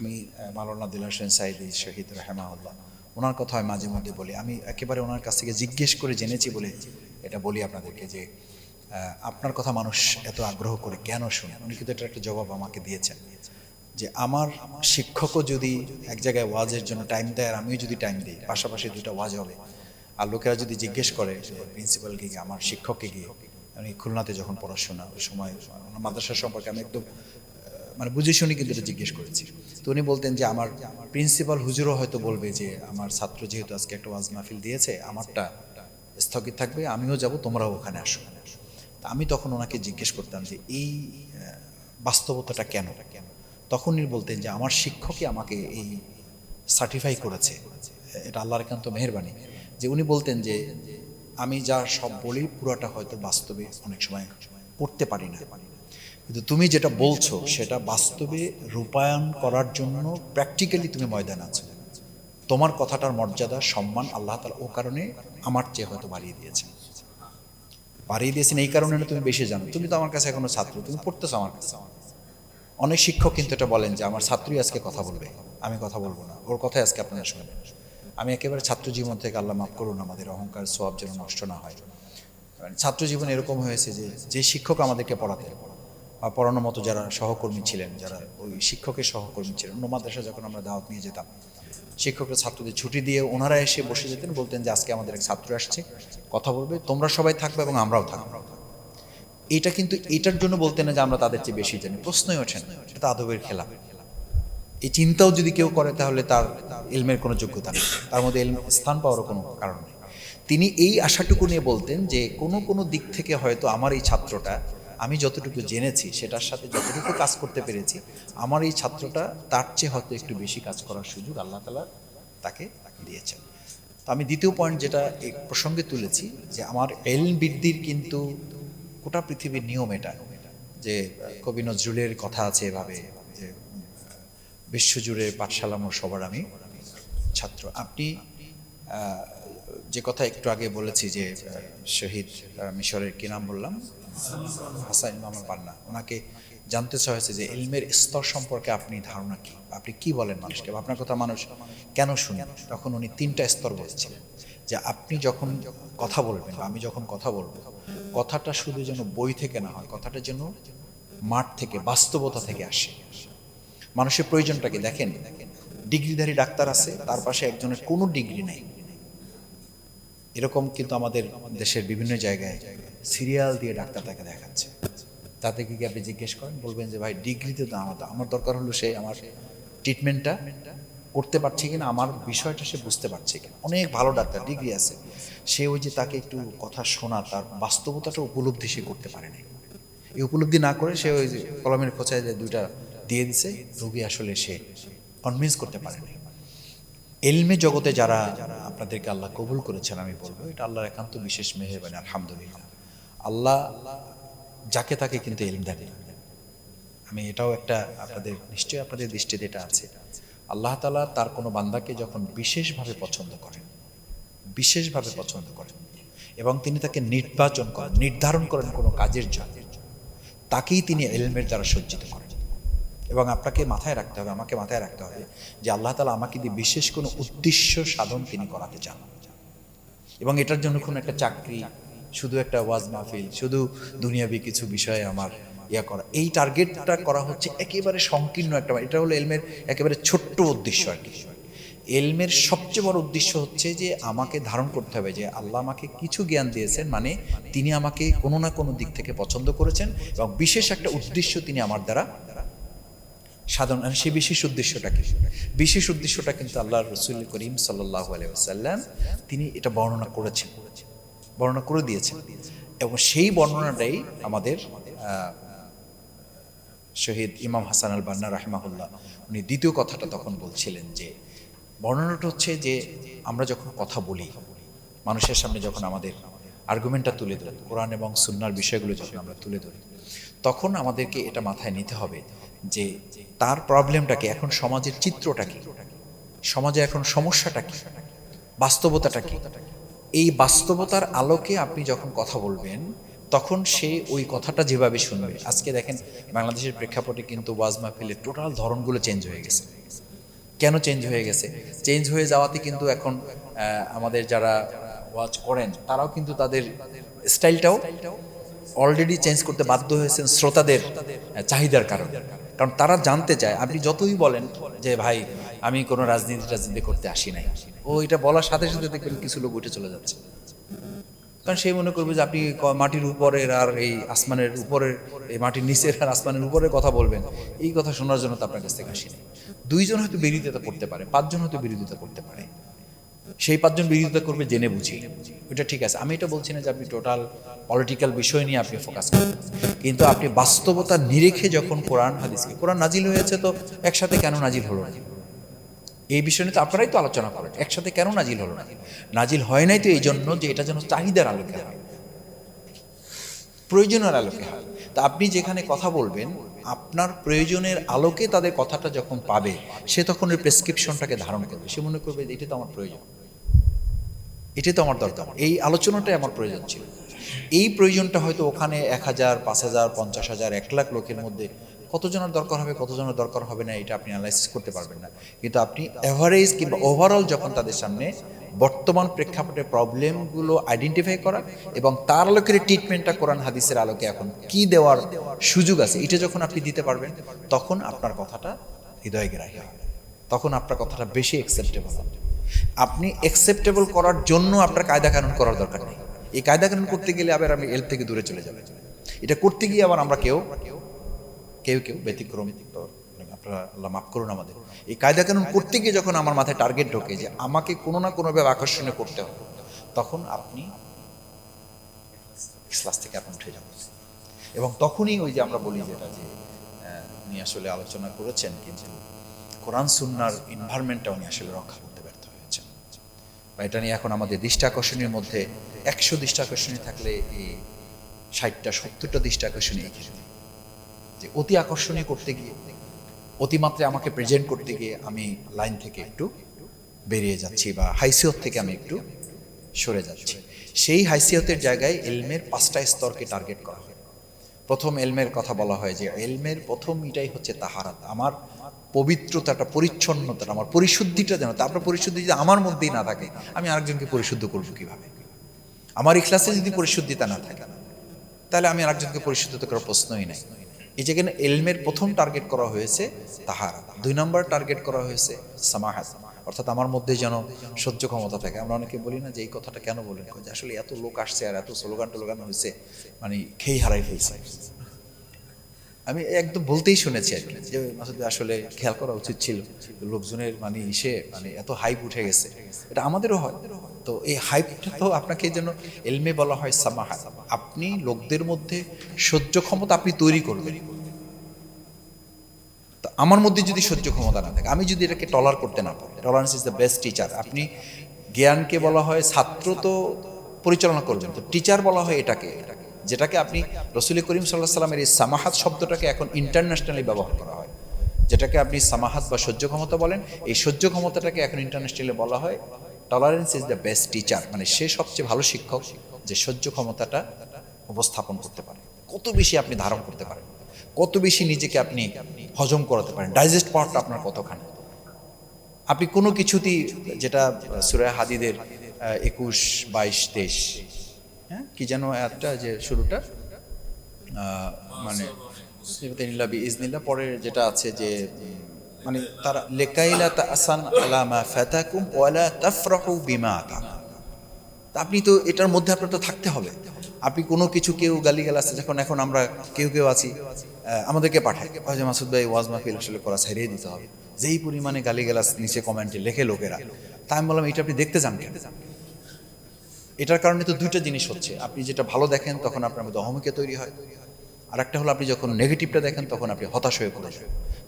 আমি আহ, মাওলানা দিল হোসেন সাইদি শহীদ রাহেমাউল্লাহ ওনার কথা আমি মাঝে মধ্যে বলি। আমি একেবারে ওনার কাছ থেকে জিজ্ঞেস করে জেনেছি বলে এটা বলি আপনাদেরকে যে আপনার কথা মানুষ এত আগ্রহ করে কেন শুনে? উনি কিন্তু এটা একটা জবাব আমাকে দিয়েছেন যে আমার শিক্ষকও যদি এক জায়গায় ওয়াজের জন্য টাইম দেয় আর আমিও যদি টাইম দিই পাশাপাশি দুটা ওয়াজ হবে। আর লোকেরা যদি জিজ্ঞেস করে প্রিন্সিপালকে গিয়ে আমার শিক্ষককে গিয়ে? আমি খুলনাতে যখন পড়াশোনা ওই সময় মাদ্রাসা সম্পর্কে আমি একদম মানে বুঝে শুনি কিন্তু এটা জিজ্ঞেস করেছি। তো উনি বলতেন যে, আমার প্রিন্সিপাল হুজুরও হয়তো বলবে যে, আমার ছাত্র যেহেতু আজকে একটা ওয়াজ মাহফিল দিয়েছে, আমারটা স্থগিত থাকবে, আমিও যাব, তোমরাও ওখানে আসো। তা আমি তখন ওনাকে জিজ্ঞেস করতাম যে, এই বাস্তবতাটা কেন? কেন তখন উনি বলতেন যে, আমার শিক্ষকই আমাকে এই সার্টিফাই করেছে। এটা আল্লাহর একান্ত মেহরবানি। যে উনি বলতেন যে, আমি যা সব বলি, পুরোটা হয়তো বাস্তবে অনেক সময় পড়তে পারি না। কিন্তু তুমি যেটা বলছো, সেটা বাস্তবে রূপায়ণ করার জন্য প্র্যাকটিক্যালি তুমি ময়দান আছো। তোমার কথাটার মর্যাদা, সম্মান আল্লাহ তালা ও কারণে আমার চেয়ে হয়তো বাড়িয়ে দিয়েছে বাড়িয়ে দিয়েছেন এই কারণে তুমি বেশি জানো। তুমি তো আমার কাছে এখনও ছাত্র, তুমি পড়তেছো আমার কাছে। অনেক শিক্ষক কিন্তু এটা বলেন যে, আমার ছাত্রই আজকে কথা বলবে। আমি কথা বলব না। ওর কথাই আজকে আপনারা শুনবেন আমি একেবারে ছাত্র জীবন থেকে আল্লাহ মাফ করুন, আমাদের অহংকার সব যেন নষ্ট না হয়। মানে ছাত্র জীবন এরকম হয়েছে যে যে শিক্ষক আমাদেরকে পড়াতে পড়ানোর মতো যারা সহকর্মী ছিলেন, যারা ওই শিক্ষকের সহকর্মী ছিলেন অন্য মাদ্রাসা যখন আমরা দাওয়াত নিয়ে যেতাম, শিক্ষকরা ছাত্রদের ছুটি দিয়ে ওনারা এসে বসে যেতেন, বলতেন যে আজকে আমাদের এক ছাত্র আসছে, কথা বলবে, তোমরা সবাই থাকবে এবং আমরাও থাকব। এটা কিন্তু এটার জন্য বলতে না যে আমরা তাদের চেয়ে বেশি জানি, প্রশ্নই ওঠে না, এটা আদবের খেলা। এই চিন্তাও যদি কেউ করে তাহলে তার এলমের কোনো যোগ্যতা নেই, তার মধ্যে এলম, স্থান পাওয়ারও কোনো কারণ নেই। তিনি এই আশাটুকু নিয়ে বলতেন যে কোনো কোনো দিক থেকে হয়তো আমার এই ছাত্রটা আমি যতটুকু জেনেছি, সেটার সাথে যতটুকু কাজ করতে পেরেছি, আমার এই ছাত্রটা তার চেয়ে হয়তো একটু বেশি কাজ করার সুযোগ আল্লাহ তালা তাকে দিয়েছেন। তো আমি দ্বিতীয় পয়েন্ট যেটা এই প্রসঙ্গে তুলেছি, যে আমার এলম বৃদ্ধির কিন্তু গোটা পৃথিবীর নিয়ম এটা, যে কবি নজরুলের কথা আছে এভাবে, যে, বিশ্বজুড়ে পাঠশালা মোর সবার আমি ছাত্র। আপনি যে কথা একটু আগে বলেছি যে শহীদ মিশরের কি নাম বললাম? হাসান ইমাম পান্না। ওনাকে জানতে চাওয়া হয়েছে যে এলমের স্তর সম্পর্কে আপনি ধারণা কি? আপনি কি বলেন মানুষকে? আপনার কথা মানুষ কেন শুনে? তখন উনি তিনটা স্তর বলছিলেন। যে আপনি যখন কথা বলবেন আমি যখন কথা বলব, কথাটা শুধু যেন বই থেকে না হয়, কথাটা যেন মাঠ থেকে, বাস্তবতা থেকে আসে। মানুষের প্রয়োজনটাকে দেখেন, ডিগ্রিধারী ডাক্তার আছে, তার পাশে একজনের কোনো ডিগ্রি নেই। এরকম কিন্তু আমাদের দেশের বিভিন্ন জায়গায় সিরিয়াল দিয়ে ডাক্তার তাকে দেখাচ্ছে। তাদেরকে কি আপনি জিজ্ঞেস করেন? বলবেন যে, ভাই, ডিগ্রিতে তো আমার আমার দরকার হলো সে আমার ট্রিটমেন্টটা করতে পারছে কিনা, আমার বিষয়টা সে বুঝতে পারছে কিনা। অনেক ভালো ডাক্তার, ডিগ্রি আছে। সে ওই যে তাকে একটু কথা শোনা, তার বাস্তবতাটা উপলব্ধি সে করতে পারে পারেনি। এই উপলব্ধি না করে সে ওই যে কলমের খোঁচায় যে দুইটা দিয়ে দিছে, রোগী আসলে সে কনভিন্স করতে পারে পারেনি। এলমে জগতে যারা আপনাদেরকে আল্লাহ কবুল করেছেন, আমি বলব, এটা আল্লাহর একান্ত বিশেষ মেহরবানি, আলহামদুলিল্লাহ। আল্লাহ যাকে তাকে কিন্তু এলম দেন। আমি এটাও একটা আপনাদের, নিশ্চয়ই আপনাদের দৃষ্টিতে এটা আছে। আল্লাহ তালা তার কোনো বান্দাকে যখন বিশেষভাবে পছন্দ করেন, বিশেষভাবে পছন্দ করেন, এবং তিনি তাকে নির্বাচন করেন, নির্ধারণ করেন কোনো কাজের জন্য, তাকেই তিনি এলমের দ্বারা সজ্জিত করেন। এবং আপনাকে মাথায় রাখতে হবে, আমাকে মাথায় রাখতে হবে যে আল্লাহ তালা আমাকে দিয়ে বিশেষ কোনো উদ্দেশ্য সাধন তিনি করাতে চান। এবং এটার জন্য কোনো একটা চাকরি, শুধু একটা ওয়াজ মাহফিল, শুধু দুনিয়াবি কিছু বিষয়ে আমার ইয়া করা। এই টার্গেটটা করা হচ্ছে একেবারে সংকীর্ণ একটা, এটা হলো এলমের একেবারে ছোট্ট উদ্দেশ্য আর কি। এলমের সবচেয়ে বড় উদ্দেশ্য হচ্ছে যে আমাকে ধারণ করতে হবে যে আল্লাহ আমাকে কিছু জ্ঞান দিয়েছেন মানে তিনি আমাকে কোনো না কোনো দিক থেকে পছন্দ করেছেন এবং বিশেষ একটা উদ্দেশ্য তিনি আমার দ্বারা সাধারণ সেই বিশেষ উদ্দেশ্যটা কি? বিশেষ উদ্দেশ্যটা কিন্তু আল্লাহ রসুল করিম সাল্লাহ আলাইসাল্লাম তিনি এটা বর্ণনা করেছেন। বর্ণনা করে দিয়েছেন। এবং সেই বর্ণনাটাই আমাদের শহীদ ইমাম হাসান আল বান্না রাহমাহুল্লাহ উনি দ্বিতীয় কথাটা তখন বলছিলেন যে, বর্ণনাটা হচ্ছে যে আমরা যখন কথা বলি, মানুষের সামনে যখন আমাদের আর্গুমেন্টটা তুলে ধরি, কোরআন এবং সুন্নার বিষয়গুলো যখন আমরা তুলে ধরি, তখন আমাদেরকে এটা মাথায় নিতে হবে যে তার প্রবলেমটাকে এখন সমাজের চিত্রটা কি সমাজে এখন সমস্যাটা কি বাস্তবতাটা কি এই বাস্তবতার আলোকে আপনি যখন কথা বলবেন, তখন সে ওই কথাটা যেভাবে শুনবে। আজকে দেখেন, বাংলাদেশের প্রেক্ষাপটে কিন্তু ওয়াজ মাহফিলের টোটাল ধরনগুলো চেঞ্জ হয়ে গেছে। কেন চেঞ্জ হয়ে গেছে? চেঞ্জ হয়ে যাওয়াতে কিন্তু এখন আমাদের যারা ওয়াচ করেন, তারাও কিন্তু তাদের স্টাইলটাও অলরেডি চেঞ্জ করতে বাধ্য হয়েছেন শ্রোতাদের চাহিদার কারণে। কারণ তারা জানতে চায়, আপনি যতই বলেন যে, ভাই, আমি কোনো রাজনীতি রাজনীতি করতে আসি নাই। ও এটা বলার সাথে সাথে দেখবেন কিছু লোক উঠে চলে যাচ্ছে। কারণ সেই মনে করবে যে, আপনি মাটির উপরের আর এই আসমানের উপরের, এই মাটির নিচের আর আসমানের উপরের কথা বলবেন। এই কথা শোনার জন্য তো আপনার কাছ থেকে আসেনি দুইজন হয়তো বিরোধিতা করতে পারে, পাঁচজন হয়তো বিরোধিতা করতে পারে। সেই পাঁচজন বিরোধিতা করবে জেনে বুঝি। ওটা ঠিক আছে। আমি এটা বলছি না যে, আপনি টোটাল পলিটিক্যাল বিষয় নিয়ে আপনি ফোকাস করেন কিন্তু আপনি বাস্তবতা নিরেখে যখন কোরআন, হাদিসকে, কোরআন নাজিল হয়েছে তো একসাথে কেন নাজিল হলো না? এই বিষয় নিয়ে তো আপনারাই তো আলোচনা করেন, একসাথে কেন নাজিল হলো না? নাজিল হয় নাই তো এই জন্য যে এটা যেন চাহিদার আলোকে হয়। প্রয়োজনের আলোকে হয়। তা আপনি যেখানে কথা বলবেন, আপনার প্রয়োজনের আলোকে তাদের কথাটা যখন পাবে, সে তখন ওই প্রেসক্রিপশনটাকে ধারণ করবে। সে মনে করবে এটা তো আমার প্রয়োজন। এটা তো আমার দরকার। এই আলোচনাটাই আমার প্রয়োজন ছিল। এই প্রয়োজনটা হয়তো ওখানে এক হাজার, পাঁচ হাজার, পঞ্চাশ হাজার, এক লাখ লোকের মধ্যে কতজনের দরকার হবে, কতজনের দরকার হবে না, এটা আপনি অ্যানালাইসিস করতে পারবেন না। কিন্তু আপনি অ্যাভারেজ কিংবা ওভারঅল যখন তাদের সামনে বর্তমান প্রেক্ষাপটে প্রবলেমগুলো আইডেন্টিফাই করা এবং তার আলোকের ট্রিটমেন্টটা কোরআন হাদিসের আলোকে এখন কি দেওয়ার সুযোগ আছে, এটা যখন আপনি দিতে পারবেন, তখন আপনার কথাটা হৃদয় গ্রাহী হবে। তখন আপনার কথাটা বেশি অ্যাকসেপ্টেবল হবে। আপনি অ্যাকসেপ্টেবল করার জন্য আপনার কায়দা কানুন করার দরকার নেই। এই কায়দা কানুন করতে গেলে আবার আমি এল থেকে দূরে চলে যাবে। এটা করতে গিয়ে আবার আমরা কেউ কেউ কেউ ব্যতিক্রম তো আপনারা আল্লাহ মাফ করুন আমাদের। এই কায়দা কানুন করতে গিয়ে যখন আমার মাথায় টার্গেট ঢোকে যে আমাকে কোনো না কোনোভাবে আকর্ষণীয় করতে হবে, তখন আপনি ক্লাস থেকে আপনি উঠে যাবেন। এবং তখনই ওই যে আমরা বলি যেটা যে উনি আসলে আলোচনা করেছেন কিন্তু কোরআন সুন্নার এনভায়রনমেন্টটা উনি আসলে রক্ষা বা এটা নিয়ে এখন আমাদের দৃষ্টি আকর্ষণীর মধ্যে একশো দৃষ্টি আকর্ষণী থাকলে এই ষাটটা, সত্তরটা দৃষ্টি আকর্ষণী এই যে অতি আকর্ষণীয় করতে গিয়ে অতিমাত্রায় আমাকে প্রেজেন্ট করতে গিয়ে আমি লাইন থেকে একটু বেরিয়ে যাচ্ছি বা হাইসিয়ত থেকে আমি একটু সরে যাচ্ছি। সেই হাইসিয়তের জায়গায় এলমের পাঁচটা স্তরকে টার্গেট করা হয়। প্রথম এলমের কথা বলা হয় যে এলমের প্রথম এটাই হচ্ছে তাহারাত। আমার পবিত্রতাটা, পরিচ্ছন্নতাটা, আমার পরিশুদ্ধিটা যেন, আপনার পরিশুদ্ধি যদি আমার মধ্যেই না থাকে, আমি আরেকজনকে পরিশুদ্ধ করব কীভাবে? আমার ইখলাসে যদি পরিশুদ্ধিতা না থাকে, তাহলে আমি আরেকজনকে পরিশুদ্ধ করার প্রশ্নই নাই। এই যেখানে এলমের প্রথম টার্গেট করা হয়েছে তাহার। দুই নম্বর টার্গেট করা হয়েছে সামাহাত। অর্থাৎ আমার মধ্যে যেন সহ্য ক্ষমতা থাকে। আমরা অনেকে বলি না যে এই কথাটা কেন বলেন? যে আসলে এত লোক আসছে আর এত স্লোগান টোলোগান হয়েছে মানে খেই হারাই ফেলছে। আমি একদম বলতেই শুনেছি আর কি যে মাসুদ আসলে খেয়াল করা উচিত ছিল লোকজনের মানে ইসে মানে এত হাইপ উঠে গেছে। এটা আমাদেরও হয়। তো এই হাইপটা তো আপনাকে যেন এলমে বলা হয় সামাহা। আপনি লোকদের মধ্যে সহ্য ক্ষমতা আপনি তৈরি করবেন। তো আমার মধ্যে যদি সহ্য ক্ষমতা না থাকে, আমি যদি এটাকে টলার করতে না পারি tolerance is the best teacher আপনি জ্ঞানকে বলা হয় ছাত্র তো পরিচালনা করবেন। তো টিচার বলা হয় এটাকে এটাকে। যেটাকে আপনি রসুল করিম সাল্লাহ সাল্লামের এই সামাহাত শব্দটাকে এখন ইন্টারন্যাশনালি ব্যবহার করা হয়। যেটাকে আপনি সামাহাত বা সহ্য ক্ষমতা বলেন, এই সহ্য ক্ষমতাটাকে এখন ইন্টারন্যাশনালি বলা হয় tolerance is the best teacher মানে সে সবচেয়ে ভালো শিক্ষক যে সহ্য ক্ষমতাটা উপস্থাপন করতে পারে। কত বেশি আপনি ধারণ করতে পারেন, কত বেশি নিজেকে আপনি হজম করাতে পারেন ডাইজেস্ট পাওয়ারটা আপনার কতখানি। আপনি কোনো কিছুতেই যেটা সুরায় হাদিদের একুশ, বাইশ, তেইশ কি যেন একটা যে শুরুটা মানে ইল্লা বি পরে যেটা আছে যে মানে তারা লেকাইলা তাসান আলামা ফাতাকুম ওয়ালা তাফরাহু বিমা আতাকুম তা আপনি তো এটার মধ্যে আপনার তো থাকতে হবে। আপনি কোনো কিছু কেউ গালি আছে যখন এখন আমরা কেউ কেউ আছি আমাদেরকে পাঠায়। যে মাসুদ ভাই, ওয়াজ মাহফিল আসলে করা ছাড়িয়ে দিতে হবে। যেই পরিমাণে গালি নিচে কমেন্টে লেখে লোকেরা, তা আমি বললাম, এটা আপনি দেখতে যান এটার কারণে তো দুইটা জিনিস হচ্ছে। আপনি যেটা ভালো দেখেন, তখন আপনার মধ্যে অহমিকা তৈরি হয়। আর একটা হলো, আপনি যখন নেগেটিভটা দেখেন, তখন আপনি হতাশ হয়ে পড়েন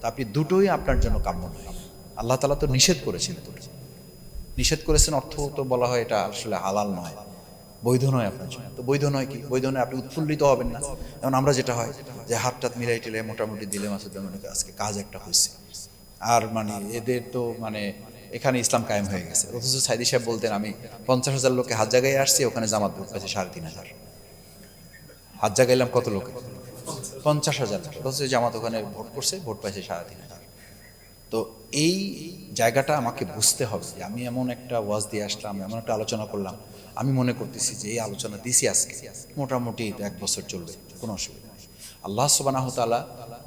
তা আপনি দুটোই আপনার জন্য কাম্য নয়। আল্লাহ তালা তো নিষেধ করেছেন নিষেধ করেছেন অর্থ তো বলা হয়, এটা আসলে হালাল নয়। বৈধ নয় আপনার জন্য। তো বৈধ নয় কি? বৈধ নয়, আপনি উৎফুল্লিত হবেন না। যেমন আমরা যেটা হয়, যে হাত টাত মিলাই টিলে মোটামুটি দিলে মাসুদ ভাই আজকে কাজ একটা হয়েছে। আর মানে এদের তো মানে এখানে ইসলাম কায়েম হয়ে গেছে। অথচ সাইদি সাহেব বলতেন আমি পঞ্চাশ হাজার লোকে হাত জায়গায় আসছি ওখানে জামাত ভোট পাইছে সাড়ে তিন হাজার। হাত গেলাম কত লোকে? পঞ্চাশ হাজার অথচ জামাত ওখানে ভোট করছে ভোট পাইছে সাড়ে তিন হাজার। তো এই জায়গাটা আমাকে বুঝতে হবে যে আমি এমন একটা ওয়াজ দিয়ে আসলাম এমন একটা আলোচনা করলাম। আমি মনে করতেছি যে এই আলোচনা দিছি আজকে। মোটামুটি এক বছর চলবে কোনো অসুবিধা নেই। আল্লাহ সুবানাহ তালা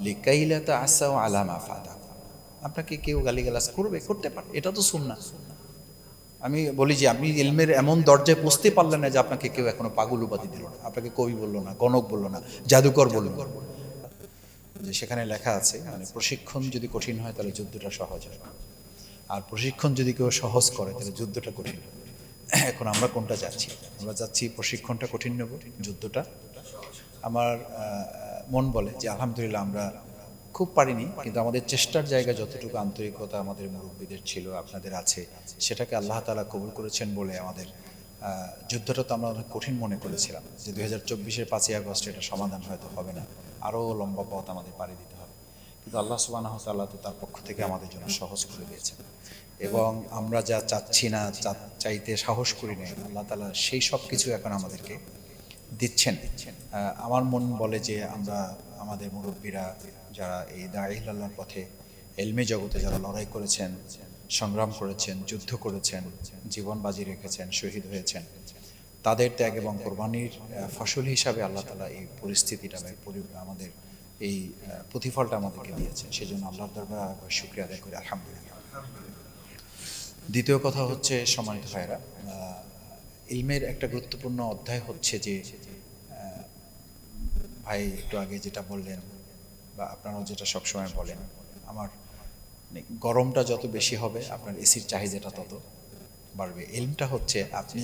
লিকাইলাতা আসা ও আলামা ফাদা আপনাকে কেউ গালিগালাজ করবে? করতে পারে। এটা তো শুন না আমি বলি যে, আপনি ইলমের এমন দরজায় পৌঁছতে পারলেন না যে, আপনাকে কেউ এখনও পাগল উপাধি দিল না। আপনাকে কবি বলল না, গণক বলল না, জাদুকর বলল যে সেখানে লেখা আছে মানে প্রশিক্ষণ যদি কঠিন হয়, তাহলে যুদ্ধটা সহজ হয়। আর প্রশিক্ষণ যদি কেউ সহজ করে, তাহলে যুদ্ধটা কঠিন। এখন আমরা কোনটা যাচ্ছি? আমরা যাচ্ছি প্রশিক্ষণটা কঠিন নেব, যুদ্ধটা। আমার মন বলে যে, আলহামদুলিল্লাহ, আমরা খুব পারিনি, কিন্তু আমাদের চেষ্টার জায়গা যতটুকু আন্তরিকতা আমাদের মুরব্বীদের ছিল, আপনাদের আছে, সেটাকে আল্লাহ তালা কবুল করেছেন বলে আমাদের যুদ্ধটা তো আমরা অনেক কঠিন মনে করেছিলাম, যে দুই হাজার চব্বিশের পাঁচই আগস্ট এটা সমাধান হয়তো হবে না, আরও লম্বা পথ আমাদের পাড়ি দিতে হবে। কিন্তু আল্লাহ সুবাহ তাল্লাহ তো তার পক্ষ থেকে আমাদের জন্য সহজ করে দিয়েছেন। এবং আমরা যা চাচ্ছি না চাইতে সাহস করি না আল্লাহ তালা সেই সব কিছু এখন আমাদেরকে দিচ্ছেন। আমার মন বলে যে আমরা, আমাদের মুরব্বীরা যারা এই দাঁড়িল্লাহর পথে এলমে জগতে যারা লড়াই করেছেন, সংগ্রাম করেছেন, যুদ্ধ করেছেন, জীবন বাজি রেখেছেন, শহীদ হয়েছেন, তাদের ত্যাগ এবং কোরবানির ফসল হিসাবে আল্লাহ তালা এই পরিস্থিতিটা আমাদের এই প্রতিফলটা আমাদেরকে দিয়েছেন। সেজন্য আল্লাহর দরবার আরেকবার শুক্রিয়া আদায় করি। আলহামদুলিল্লাহ। দ্বিতীয় কথা হচ্ছে, সম্মানিত ভাইরা ইলমের একটা গুরুত্বপূর্ণ অধ্যায় হচ্ছে যে ভাই একটু আগে যেটা বললেন বা আপনারাও যেটা সবসময় বলেন, আমার গরমটা যত বেশি হবে, আপনার এসির চাহিদাটা তত বাড়বে। এলমটা হচ্ছে আপনি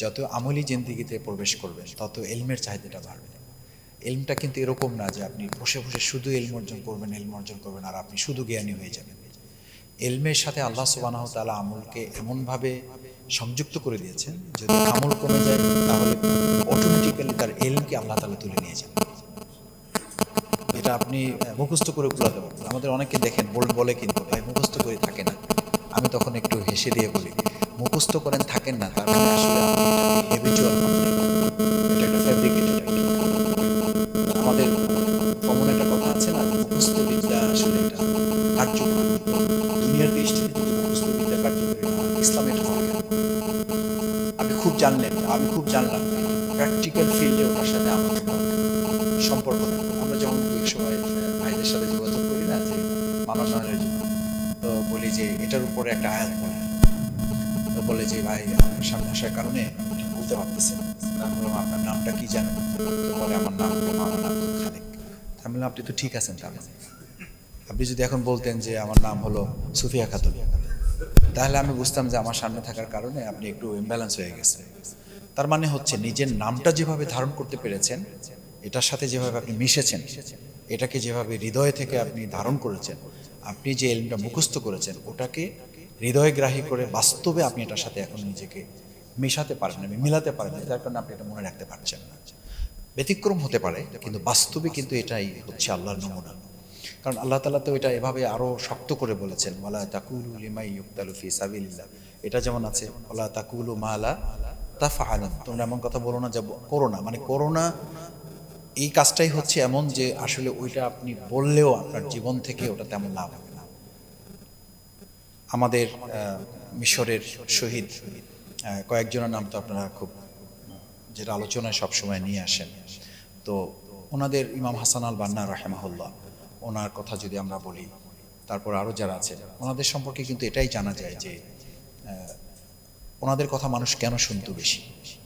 যত আমলি জিন্দিগিতে প্রবেশ করবেন, তত এলমের চাহিদাটা বাড়বে। এলমটা কিন্তু এরকম না যে আপনি বসে বসে শুধু এলম অর্জন করবেন, এলম অর্জন করবেন, আর আপনি শুধু জ্ঞানী হয়ে যাবেন। এলমের সাথে আল্লাহ সুবানাহ তালা আমলকে এমনভাবে সংযুক্ত করে দিয়েছেন, যদি আমল কমে যায়, তাহলে অটোমেটিক্যালি তার এলমকে আল্লাহ তালা তুলে নিয়ে এটা আপনি মুখস্থ করে কুলাতে পারবেন আমাদের অনেকে দেখেন বোল্ড বলে কিন্তু ভাই মুখস্থ করে থাকে না। আমি তখন একটু হেসে দিয়ে বলি, মুখস্থ করেন থাকেন না, তার মানে আসলে হেবিচুয়াল এটা একটা ফ্যাব্রিকেটেড আমাদের কমন একটা কথা আছে না মুখস্থ বিদ্যা আসলে এটা কার্যকরী দুনিয়ার দৃষ্টিতে যদি মুখস্থ বিদ্যা কার্যকরী না হয়, ইসলামে এটা হবে কেন? আপনি খুব জানলেন আমি খুব জানলাম প্র্যাকটিক্যাল ফিল্ডে ওটার সাথে আমার কোনো সম্পর্ক নেই আমরা যখন এক সময় আহ, ভাইদের সাথে যোগাযোগ করি না যে মানবনের জন্য তো বলি যে এটার উপরে একটা আয়াত বলে তো বলে যে ভাই সামনে আসার কারণে বলতে পারতেছেন। আমি বললাম আপনার নামটা কি জানেন? বলে আমার নাম মাওলানা আব্দুল খালেক। আমি বললাম, আপনি তো ঠিক আছেন আপনি যদি এখন বলতেন যে আমার নাম হলো সুফিয়া খাতুন, তাহলে আমি বুঝতাম যে আমার সামনে থাকার কারণে আপনি একটু ইমব্যালেন্স হয়ে গেছেন। তার মানে হচ্ছে নিজের নামটা যেভাবে ধারণ করতে পেরেছেন, এটার সাথে যেভাবে আপনি মিশেছেন, এটাকে যেভাবে হৃদয় থেকে আপনি ধারণ করেছেন, আপনি যে এলমটা মুখস্থ করেছেন, ওটাকে হৃদয়গ্রাহী করে বাস্তবে আপনি এটার সাথে এখন নিজেকে মেশাতে পারেন না মিলাতে পারেন না যার কারণে আপনি এটা মনে রাখতে পারছেন না। ব্যতিক্রম হতে পারে, কিন্তু বাস্তবে কিন্তু এটাই হচ্ছে আল্লাহর নমুনা। কারণ আল্লাহ তালা তো এটা এভাবে আরও শক্ত করে বলেছেন, ওয়ালা তাকুলু লিমাই সাবিলিল্লাহ। এটা যেমন আছে, ওয়ালা তাকুলু মালা তা তাফআলুন। তোমরা এমন কথা বলো না যে করোনা মানে করোনা এই কাজটাই হচ্ছে এমন যে আসলে ওইটা আপনি বললেও আপনার জীবন থেকে ওটা তেমন লাভ হবে আমাদের মিশরের শহীদ কয়েকজনের নাম তো আপনারা খুব, যেটা আলোচনায় সবসময় নিয়ে আসেন। তো ওনাদের ইমাম হাসান আল বান্না রাহেমাহুল্লাহ, ওনার কথা যদি আমরা বলি, তারপর আরও যারা আছে ওনাদের সম্পর্কে কিন্তু এটাই জানা যায় যে ওনাদের কথা মানুষ কেন শুনতো বেশি?